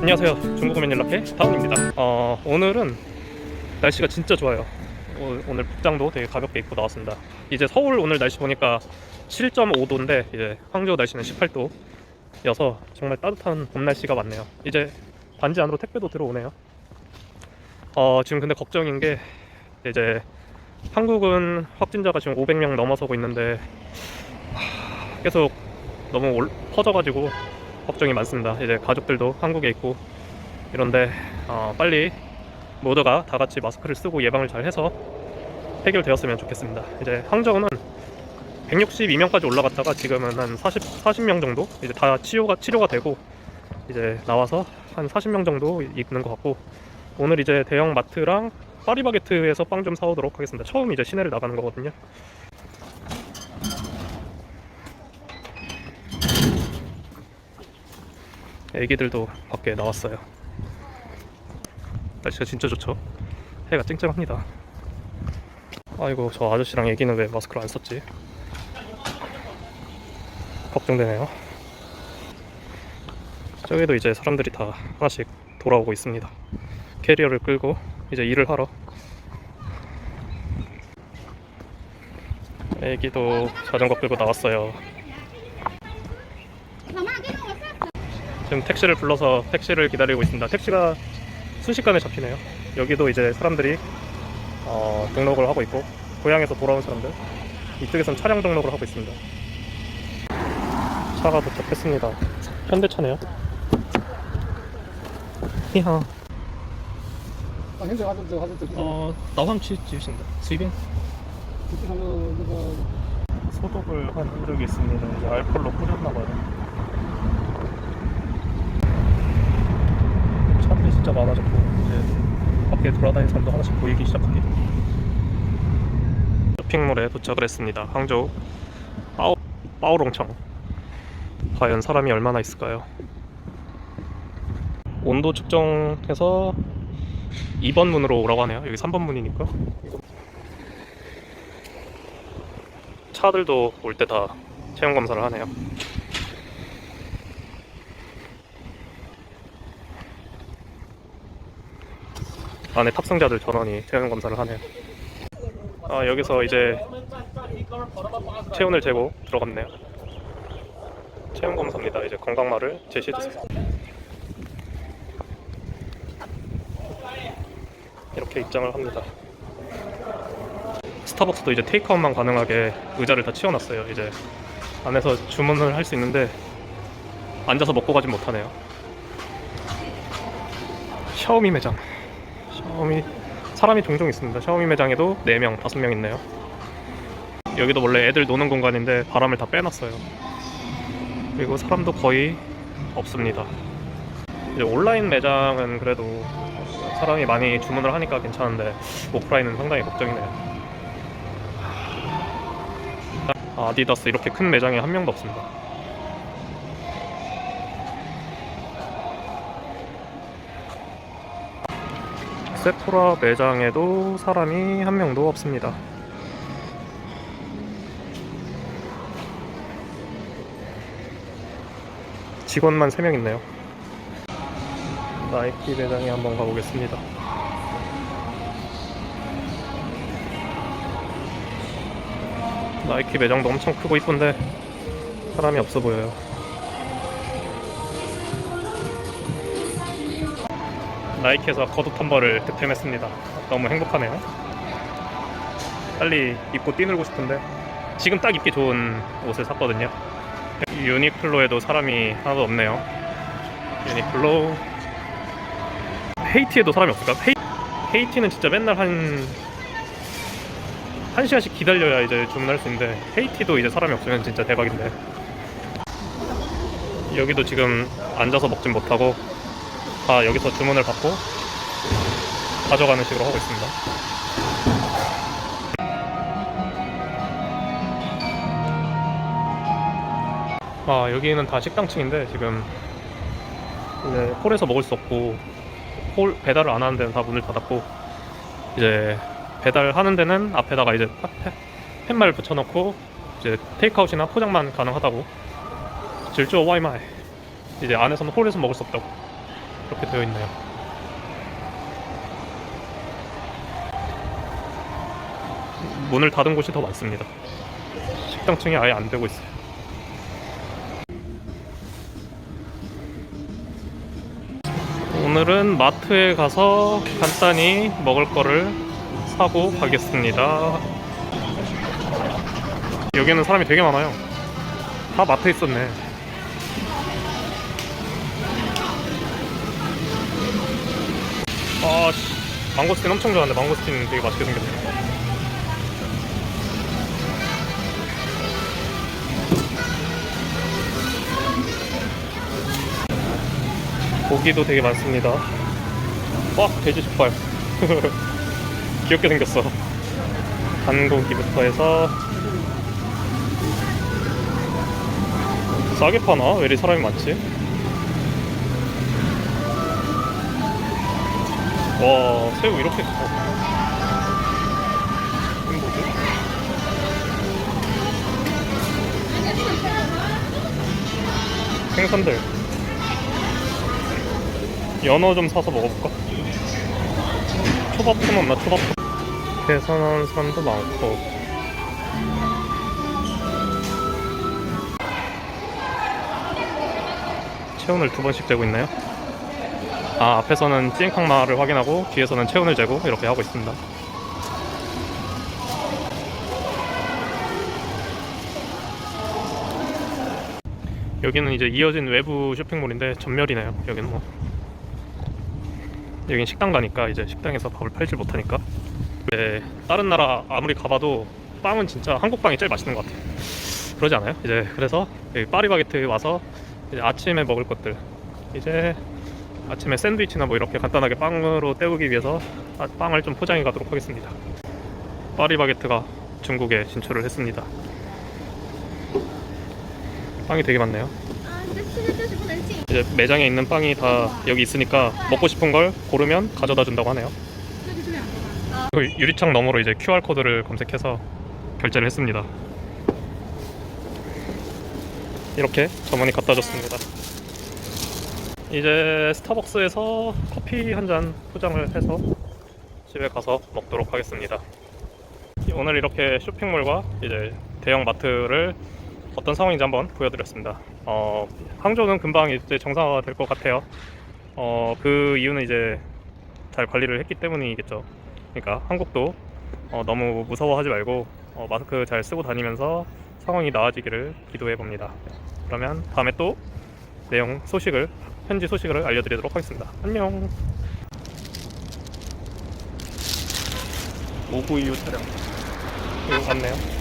안녕하세요. 중국어 맨일라페 다운입니다. 어, 오늘은 날씨가 진짜 좋아요. 오, 오늘 복장도 되게 가볍게 입고 나왔습니다. 이제 서울 오늘 날씨 보니까 7.5도인데 이제 항저우 날씨는 18도여서 정말 따뜻한 봄 날씨가 왔네요. 이제 반지 안으로 택배도 들어오네요. 어, 지금 근데 걱정인 게 이제 한국은 확진자가 지금 500명 넘어서고 있는데 하, 계속 너무 올- 퍼져가지고 걱정이 많습니다. 이제 가족들도 한국에 있고 이런데 어, 빨리 모두가 다 같이 마스크를 쓰고 예방을 잘 해서 해결되었으면 좋겠습니다. 이제 항저우는 162명까지 올라갔다가 지금은 한 40, 40명 정도 이제 다 치료가 치료가 되고 이제 나와서 한 40명 정도 있는 것 같고 오늘 이제 대형 마트랑 파리바게트에서 빵 좀 사오도록 하겠습니다. 처음 이제 시내를 나가는 거거든요. 애기들도 밖에 나왔어요. 날씨가 진짜 좋죠. 해가 쨍쨍합니다. 아이고 저 아저씨랑 애기는 왜 마스크를 안 썼지? 걱정되네요. 저기도 이제 사람들이 다 하나씩 돌아오고 있습니다. 캐리어를 끌고 이제 일을 하러. 애기도 자전거 끌고 나왔어요. 지금 택시를 불러서 택시를 기다리고 있습니다. 택시가 순식간에 잡히네요. 여기도 이제 사람들이 어, 등록을 하고 있고 고향에서 돌아온 사람들 이쪽에선 차량 등록을 하고 있습니다. 차가 도착했습니다. 현대차네요. 히하. 아, 현대 가족들 가족들. 어, 나황치 지으신다. 스위벤. 소독을 한 적이 있습니다. 이제 알콜로 뿌렸나 봐요. 진짜 많아졌고 이제 밖에 돌아다니는 사람도 하나씩 보이기 시작합니다. 쇼핑몰에 도착을 했습니다. 항저우 빠오 빠오롱청. 과연 사람이 얼마나 있을까요? 온도 측정해서 2번 문으로 오라고 하네요. 여기 3번 문이니까. 차들도 올 때 다 체온 검사를 하네요. 안에 탑승자들 전원이 체온 검사를 하네요. 아 여기서 이제 체온을 재고 들어갔네요. 체온 검사입니다. 이제 건강말을 제시해 주세요. 이렇게 입장을 합니다. 스타벅스도 이제 테이크아웃만 가능하게 의자를 다 치워놨어요. 이제 안에서 주문을 할 수 있는데 앉아서 먹고 가진 못하네요. 샤오미 매장. 샤오미 사람이 종종 있습니다. 샤오미 매장에도 4명, 5명 있네요. 여기도 원래 애들 노는 공간인데 바람을 다 빼놨어요. 그리고 사람도 거의 없습니다. 이제 온라인 매장은 그래도 사람이 많이 주문을 하니까 괜찮은데 오프라인은 상당히 걱정이네요. 아디다스 이렇게 큰 매장에 한 명도 없습니다. 세포라 매장에도 사람이 한 명도 없습니다. 직원만 3명 있네요. 나이키 매장에 한번 가보겠습니다. 나이키 매장도 엄청 크고 이쁜데 사람이 없어 보여요. 나이키에서 겉옷 한 벌을 득템했습니다. 너무 행복하네요. 빨리 입고 뛰놀고 싶은데 지금 딱 입기 좋은 옷을 샀거든요. 유니클로에도 사람이 하나도 없네요. 유니클로 헤이티에도 사람이 없을까? 헤이, 헤이티는 진짜 맨날 한, 한 시간씩 기다려야 이제 주문할 수 있는데 헤이티도 이제 사람이 없으면 진짜 대박인데 여기도 지금 앉아서 먹진 못하고 다 여기서 주문을 받고 가져가는 식으로 하고 있습니다. 아 여기는 다 식당층인데 지금 이제 홀에서 먹을 수 없고 홀 배달을 안 하는 데는 다 문을 닫았고 이제 배달하는 데는 앞에다가 이제 팻- 팻말 붙여놓고 이제 테이크아웃이나 포장만 가능하다고. 질조 와이마이. 이제 안에서는 홀에서 먹을 수 없다고 이렇게 되어 있네요. 문을 닫은 곳이 더 많습니다. 식당층이 아예 안 되고 있어요. 오늘은 마트에 가서 간단히 먹을 거를 사고 가겠습니다. 여기는 사람이 되게 많아요. 다 마트에 있었네. 망고스틴 엄청 좋아하는데 망고스틴 되게 맛있게 생겼네. 고기도 되게 많습니다. 와, 돼지 족발. 귀엽게 생겼어. 단고기부터 해서 싸게 파나? 왜 이리 사람이 많지? 와, 새우 이렇게 커. 이건 뭐지? 생선들. 연어 좀 사서 먹어볼까? 초밥은 없나 초밥 계산하는 사람도 많고 체온을 두 번씩 재고 있나요? 아 앞에서는 찐캉마를 확인하고 뒤에서는 체온을 재고 이렇게 하고 있습니다. 여기는 이제 이어진 외부 쇼핑몰인데 전멸이네요 여기는 뭐. 여긴 식당 가니까 이제 식당에서 밥을 팔질 못하니까. 네, 다른 나라 아무리 가봐도 빵은 진짜 한국 빵이 제일 맛있는 것 같아요. 그러지 않아요? 이제 그래서 파리바게트 와서 이제 아침에 먹을 것들. 이제 아침에 샌드위치나 뭐 이렇게 간단하게 빵으로 때우기 위해서 아, 빵을 좀 포장해 가도록 하겠습니다. 파리바게트가 중국에 진출을 했습니다. 빵이 되게 많네요. 이제 매장에 있는 빵이 다 여기 있으니까 먹고 싶은 걸 고르면 가져다 준다고 하네요. 그 유리창 너머로 이제 QR 코드를 검색해서 결제를 했습니다. 이렇게 저머니 갖다 줬습니다. 이제 스타벅스에서 커피 한 잔 포장을 해서 집에 가서 먹도록 하겠습니다. 오늘 이렇게 쇼핑몰과 이제 대형 마트를 어떤 상황인지 한번 보여드렸습니다. 어, 항저우는 금방 이제 정상화가 될 것 같아요. 어, 그 이유는 이제 잘 관리를 했기 때문이겠죠. 그러니까 한국도 어, 너무 무서워하지 말고 어, 마스크 잘 쓰고 다니면서 상황이 나아지기를 기도해 봅니다. 그러면 다음에 또 내용 소식을 현지 소식을 알려드리도록 하겠습니다. 안녕. 오구 이후 차량. 이거 맞네요.